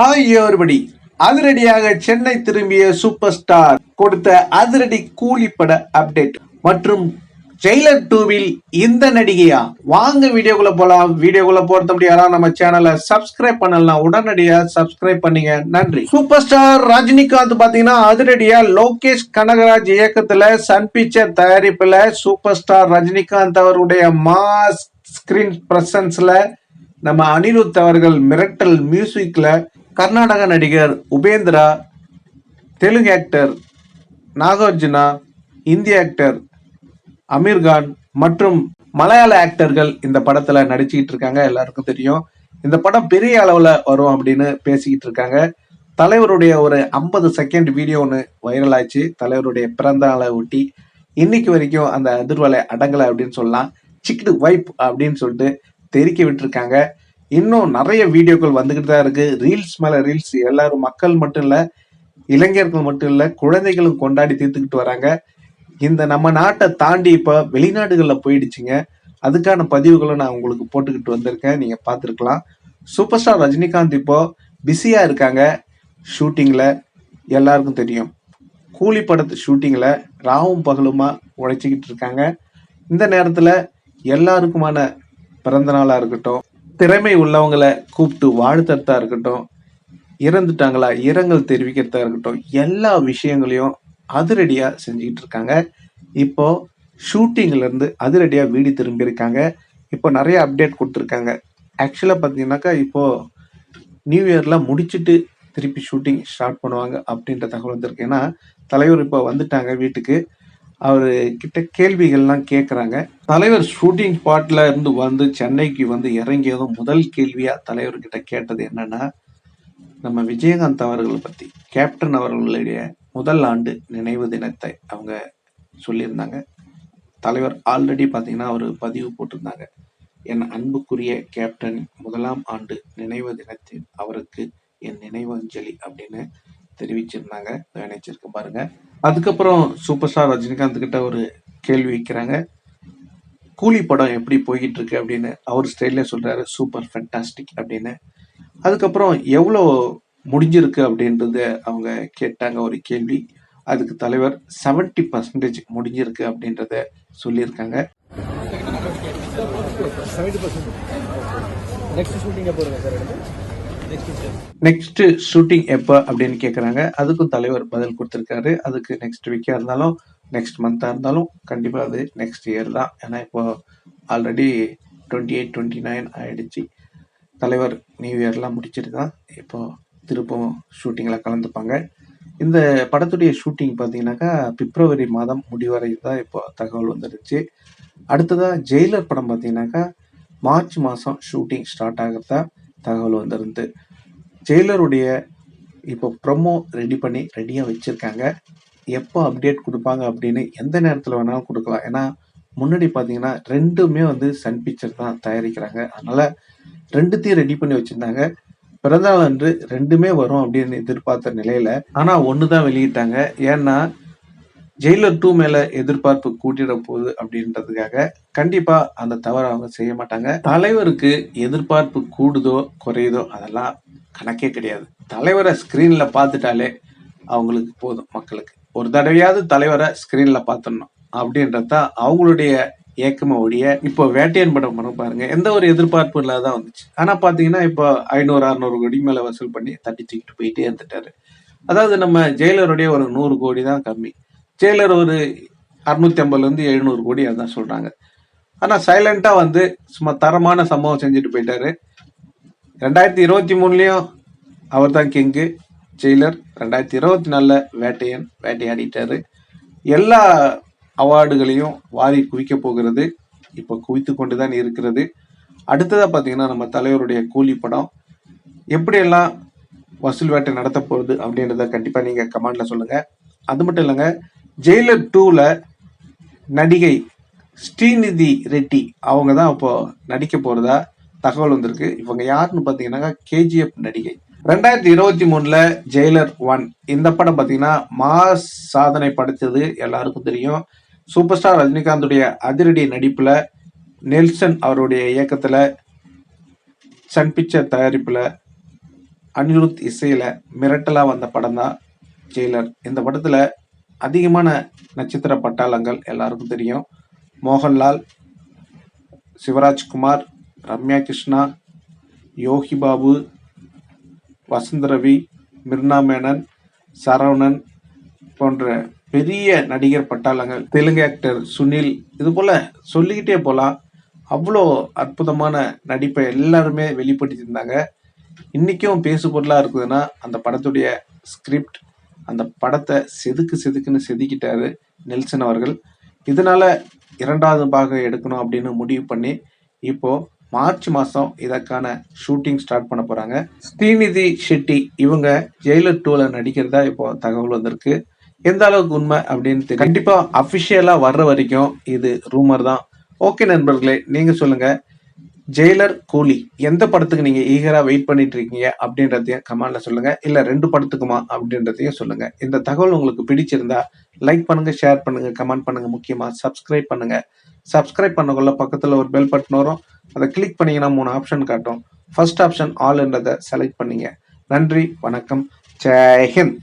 Hi ஒருபடி அதிரடியாக சென்னை திரும்பிய சூப்பர் ஸ்டார் கொடுத்த அதிரடி கூலிப்பட அப்டேட் மற்றும் ஜெயிலர் டூவில் இந்த நடிகையா? வாங்க வீடியோக்குள்ள போலாம். வீடியோக்குள்ள போறது முடியாதா? நம்ம சேனலை சப்ஸ்கிரைப் பண்ணலாம் உடனடியா சப்ஸ்கிரைப் பண்ணீங்க. நன்றி. சூப்பர் ஸ்டார் ரஜினிகாந்த் பாத்தீங்கன்னா அதிரடியா லோகேஷ் கனகராஜ் இயக்கத்துல சன் பிக்சர் தயாரிப்புல சூப்பர் ஸ்டார் ரஜினிகாந்த் அவருடைய மாஸ் ஸ்கிரீன் பிரசன்ஸ்ல நம்ம அனிருத் அவர்கள் மிரட்டல் மியூசிக்ல கர்நாடக நடிகர் உபேந்திரா தெலுங்கு ஆக்டர் நாகார்ஜுனா இந்திய ஆக்டர் அமீர்கான் மற்றும் மலையாள ஆக்டர்கள் இந்த படத்துல நடிச்சுக்கிட்டு இருக்காங்க. எல்லாருக்கும் தெரியும். இந்த படம் பெரிய அளவுல வரும் அப்படின்னு பேசிக்கிட்டு இருக்காங்க. தலைவருடைய ஒரு ஐம்பது செகண்ட் வீடியோ ஒன்று வைரல் ஆச்சு தலைவருடைய பிறந்த நாளை ஒட்டி இன்னைக்கு வரைக்கும் அந்த அதிர்வலை அடங்கலை அப்படின்னு சொல்லலாம். சிக்கிடு வைப் அப்படின்னு சொல்லிட்டு தெரிக்க விட்டுருக்காங்க. இன்னும் நிறைய வீடியோக்கள் வந்துகிட்டு தான் இருக்கு. ரீல்ஸ் மேல ரீல்ஸ் எல்லாரும் மக்கள் மட்டும் இல்ல இளைஞர்கள் மட்டும் இல்ல குழந்தைகளும் கொண்டாடி தீர்த்துக்கிட்டு வராங்க. இந்த நம்ம நாட்டை தாண்டி இப்ப வெளிநாடுகள்ல போயிடுச்சுங்க. அதுக்கான பதிவுகளும் நான் உங்களுக்கு போட்டுக்கிட்டு வந்திருக்கேன். நீங்க பார்த்துருக்கலாம். சூப்பர் ஸ்டார் ரஜினிகாந்த் இப்போ பிஸியா இருக்காங்க. ஷூட்டிங்ல எல்லாருக்கும் தெரியும். கூலி படத்து ஷூட்டிங்ல ராவும் பகலுமா உழைச்சிக்கிட்டு இருக்காங்க. இந்த நேரத்துல எல்லாருக்குமான பிறந்த நாளா இருக்கட்டும் திறமை உள்ளவங்களை கூப்பிட்டு வாழ்த்தறதா இருக்கட்டும் இறந்துட்டாங்களா இரங்கல் தெரிவிக்கிறதா இருக்கட்டும் எல்லா விஷயங்களையும் அதிரடியாக செஞ்சுக்கிட்டு இருக்காங்க. இப்போ ஷூட்டிங்லேருந்து இருந்து வீடு திரும்பியிருக்காங்க இப்போ நிறைய அப்டேட் கொடுத்துருக்காங்க. ஆக்சுவலாக பார்த்தீங்கன்னாக்கா இப்போது நியூ இயர்லாம் முடிச்சுட்டு திருப்பி ஷூட்டிங் ஸ்டார்ட் பண்ணுவாங்க அப்படின்ற தகவல் வந்திருக்கு. ஏன்னா தலைவர் இப்போ வந்துட்டாங்க வீட்டுக்கு. அவர் கிட்ட கேள்விகள்லாம் கேட்குறாங்க தலைவர் ஷூட்டிங் ஸ்பாட்ல இருந்து வந்து சென்னைக்கு வந்து இறங்கியதும் முதல் கேள்வியா தலைவர்கிட்ட கேட்டது என்னன்னா நம்ம விஜயகாந்த் அவர்களை பத்தி கேப்டன் அவர்களுடைய முதல் ஆண்டு நினைவு தினத்தை அவங்க சொல்லியிருந்தாங்க. தலைவர் ஆல்ரெடி பார்த்தீங்கன்னா அவர் பதிவு போட்டிருந்தாங்க. என் அன்புக்குரிய கேப்டன் முதலாம் ஆண்டு நினைவு தினத்தில் அவருக்கு என் நினைவு அஞ்சலி அப்படின்னு தெரிவிச்சிருந்தாங்க. நினைச்சிருக்க பாருங்கள் அதுக்கப்புறம் சூப்பர் ஸ்டார் ரஜினிகாந்த் கிட்ட ஒரு கேள்வி வைக்கிறாங்க. கூலி படம் எப்படி போய்கிட்டு இருக்கு அப்படின்னு அவர் ஸ்டைல்ல சொல்றாரு சூப்பர் ஃபென்டாஸ்டிக் அப்படின்னு. அதுக்கப்புறம் எவ்வளோ முடிஞ்சிருக்கு அப்படின்றத அவங்க கேட்டாங்க ஒரு கேள்வி. அதுக்கு தலைவர் 70% பர்சன்டேஜ் முடிஞ்சிருக்கு அப்படின்றத சொல்லியிருக்காங்க. நெக்ஸ்ட் ஷூட்டிங்க போடுங்க சார் நெக்ஸ்ட் ஷூட்டிங் எப்போ அப்படின்னு கேட்குறாங்க அதுக்கும் தலைவர் பதில் கொடுத்துருக்காரு. அதுக்கு நெக்ஸ்ட் வீக்காக இருந்தாலும் நெக்ஸ்ட் மந்த்தாக இருந்தாலும் கண்டிப்பாக அது நெக்ஸ்ட் இயர் தான். ஏன்னா இப்போ already twenty eight twenty nine ஆயிடுச்சு. தலைவர் நியூ இயர்லாம் முடிச்சிட்டு தான் இப்போது திருப்பவும் ஷூட்டிங்கில் கலந்துப்பாங்க. இந்த படத்துடைய ஷூட்டிங் பார்த்தீங்கன்னாக்கா பிப்ரவரி மாதம் முடிவரை தான் இப்போ தகவல் வந்துருச்சு அடுத்ததாக ஜெயிலர் படம் பார்த்தீங்கன்னாக்கா மார்ச் மாதம் ஷூட்டிங் ஸ்டார்ட் ஆகிறதா தகவல் வந்திருந்து ஜெயிலருடைய இப்போ ப்ரொமோ ரெடி பண்ணி ரெடியாக வச்சுருக்காங்க. எப்போ அப்டேட் கொடுப்பாங்க அப்படின்னு எந்த நேரத்தில் வேணாலும் கொடுக்கலாம். ஏன்னா முன்னாடி பார்த்தீங்கன்னா ரெண்டுமே வந்து சன் பிக்சர் தான் தயாரிக்கிறாங்க. அதனால் ரெண்டுத்தையும் ரெடி பண்ணி வச்சுருந்தாங்க. பிறந்தநாள் அன்று ரெண்டுமே வரும் அப்படின்னு எதிர்பார்த்த நிலையில் ஆனால் ஒன்று தான் வெளியிட்டாங்க. ஏன்னா ஜெயிலர் டூ மேல எதிர்பார்ப்பு கூட்டிட போகுது அப்படின்றதுக்காக கண்டிப்பா அந்த தவறை அவங்க செய்ய மாட்டாங்க. தலைவருக்கு எதிர்பார்ப்பு கூடுதோ குறையுதோ அதெல்லாம் கணக்கே கிடையாது. தலைவரை ஸ்கிரீன்ல பார்த்துட்டாலே அவங்களுக்கு போதும் மக்களுக்கு. ஒரு தடவையாவது தலைவரை ஸ்கிரீன்ல பார்த்துடணும் அப்படின்றது தான் அவங்களுடைய ஏக்கம ஒழிய இப்போ வேட்டையன் படம் பண்ண பாருங்க. எந்த ஒரு எதிர்பார்ப்பு இல்லாதான் வந்துச்சு. ஆனா பாத்தீங்கன்னா இப்போ ஐநூறு அறுநூறு கோடி மேல வசூல் பண்ணி தட்டி தூக்கிட்டு போயிட்டே இருந்துட்டாரு. அதாவது நம்ம ஜெயிலருடைய ஒரு நூறு கோடி தான் கம்மி. ஜெயிலர் ஒரு அறுநூத்தி ஐம்பதுலேருந்து எழுநூறு கோடி அதான் சொல்கிறாங்க ஆனால் சைலண்ட்டாக வந்து சும்மா தரமான சம்பவம் செஞ்சுட்டு போயிட்டாரு. ரெண்டாயிரத்தி இருபத்தி மூணுலேயும் அவர் தான் கிங்கு ஜெயிலர் ரெண்டாயிரத்தி இருபத்தி நாலில் வேட்டையன் வேட்டையாடிட்டாரு. எல்லா அவார்டுகளையும் வாரி குவிக்க போகிறது இப்போ குவித்து கொண்டு தான் இருக்கிறது. அடுத்ததாக பார்த்தீங்கன்னா நம்ம தலைவருடைய கூலி படம். எப்படியெல்லாம் வசூல் வேட்டை நடத்த போகுது அப்படின்றத கண்டிப்பாக நீங்கள் கமெண்டில் சொல்லுங்கள் அது மட்டும் இல்லைங்க ஜெயிலர் டூவில் நடிகை ஸ்ரீநிதி ரெட்டி அவங்க தான் இப்போ நடிக்க போகிறதா தகவல் வந்திருக்கு. இவங்க யாருன்னு பார்த்தீங்கன்னாக்கா கேஜிஎஃப் நடிகை. ரெண்டாயிரத்தி இருபத்தி மூணுல ஜெயிலர் ஒன். இந்த படம் பார்த்தீங்கன்னா மாஸ் சாதனை படைத்தது எல்லாருக்கும் தெரியும். சூப்பர் ஸ்டார் ரஜினிகாந்துடைய அதிரடி நடிப்பில் நெல்சன் அவருடைய இயக்கத்தில் சன் பிக்சர் தயாரிப்பில் அனிருத் இசையில் மிரட்டலாக வந்த படம் தான் ஜெயிலர். இந்த படத்தில் அதிகமான நட்சத்திர பட்டாளங்கள் எல்லாருக்கும் தெரியும். மோகன்லால் சிவராஜ்குமார் ரம்யா கிருஷ்ணா யோகி பாபு வசந்த் ரவி மிர்னா மேனன் சரவணன் போன்ற பெரிய நடிகர் பட்டாளங்கள் தெலுங்கு ஆக்டர் சுனில் இது போல சொல்லிக்கிட்டே போகலாம் அவ்வளோ அற்புதமான நடிப்பை எல்லாருமே வெளிப்படுத்தியிருந்தாங்க. இன்றைக்கும் பேசு பொருளாக இருக்குதுன்னா அந்த படத்துடைய ஸ்கிரிப்ட் அந்த படத்தை செதுக்கு செதுக்குன்னு செதுக்கிட்டாரு நெல்சன் அவர்கள். இதனால இரண்டாவது பாகம் எடுக்கணும் அப்படின்னு முடிவு பண்ணி இப்போ மார்ச் மாதம் இதற்கான ஷூட்டிங் ஸ்டார்ட் பண்ண போகிறாங்க ஸ்ரீநிதி ஷெட்டி இவங்க ஜெயிலர் டூவில் நடிக்கிறதா இப்போ தகவல் வந்திருக்கு. எந்த அளவுக்கு உண்மை அப்படின்னு கண்டிப்பாக அஃபிஷியலாக வர்ற வரைக்கும் இது ரூமர் தான். ஓகே நண்பர்களே நீங்கள் சொல்லுங்கள் ஜெயிலர் கூலி எந்த படத்துக்கு நீங்க ஈகரா வெயிட் பண்ணிட்டு இருக்கீங்க அப்படின்றதையும் கமெண்ட்ல சொல்லுங்க. இல்ல ரெண்டு படத்துக்குமா அப்படின்றதையும் சொல்லுங்க. இந்த தகவல் உங்களுக்கு பிடிச்சிருந்தா லைக் பண்ணுங்க ஷேர் பண்ணுங்க கமெண்ட் பண்ணுங்க. முக்கியமா சப்ஸ்கிரைப் பண்ணுங்க. சப்ஸ்கிரைப் பண்ணக்குள்ள பக்கத்துல ஒரு பெல் பட்டன் வரும். அதை கிளிக் பண்ணீங்கன்னா மூணு ஆப்ஷன் காட்டும். ஃபர்ஸ்ட் ஆப்ஷன் ஆல்ன்றதை செலக்ட் பண்ணீங்க. நன்றி வணக்கம். ஜெய்ஹிந்த்